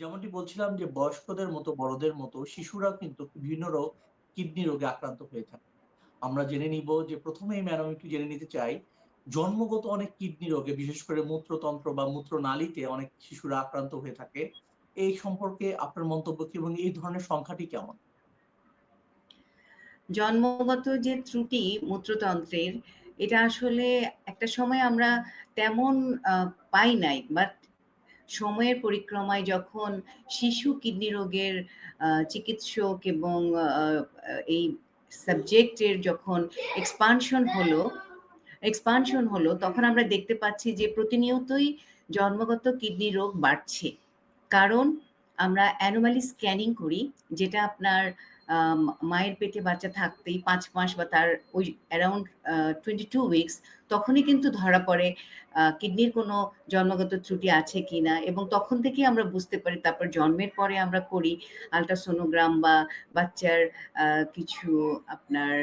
যেমনটি বলছিলাম যে বয়স্কদের মতো বড়দের মতো শিশুরাও কিন্তু বিভিন্ন রোগ কিডনি রোগে আক্রান্ত হয়ে থাকে। আমরা জেনে নিব যে ১ম এই ম্যাডাম একটু জেনে নিতে চাই, জন্মগত অনেক কিডনি রোগে বিশেষ করে মূত্রতন্ত্র বা মূত্রনালীতে অনেক শিশুরা আক্রান্ত হয়ে থাকে। এই সম্পর্কে আপনার মন্তব্য কি এবং এই ধরনের সংখ্যাটি কেমন? জন্মগত যে ত্রুটি মূত্রতন্ত্রের, এটা আসলে একটা সময় আমরা তেমন পাই নাই। বাট সময়ের পরিক্রমায় যখন শিশু কিডনি রোগের চিকিৎসক এবং এই সাবজেক্ট এর যখন এক্সপানশন হলো এক্সপানশন হলো, তখন আমরা দেখতে পাচ্ছি যে প্রতিনিয়তই জন্মগত কিডনি রোগ বাড়ছে। কারণ আমরা অ্যানোমালি স্ক্যানিং করি, যেটা আপনার মায়ের পেটে বাচ্চা থাকতেই পাঁচ মাস বা তার ওই অ্যারাউন্ড টোয়েন্টি টু উইকস তখনই কিন্তু ধরা পড়ে কিডনির কোনো জন্মগত ত্রুটি আছে কিনা এবং তখন থেকেই আমরা বুঝতে পারি। তারপর জন্মের পরে আমরা করি আলট্রাসোনোগ্রাম বা বাচ্চার কিছু আপনার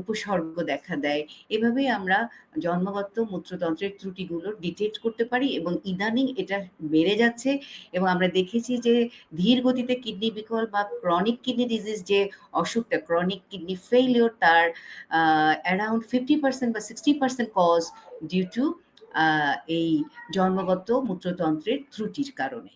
উপসর্গ দেখা দেয়। এভাবেই আমরা জন্মগত মূত্রতন্ত্রের ত্রুটিগুলো ডিটেক্ট করতে পারি এবং ইদানিং এটা বেড়ে যাচ্ছে এবং আমরা দেখেছি যে ধীর গতিতে কিডনি বিকল বা ক্রনিক কিডনি ডিজিজ যে অসুখটা ক্রনিক কিডনি ফেলিওর তার অ্যারাউন্ড 50% বা 60% কজ ডিউ টু এই জন্মগত মূত্রতন্ত্রের ত্রুটির কারণে।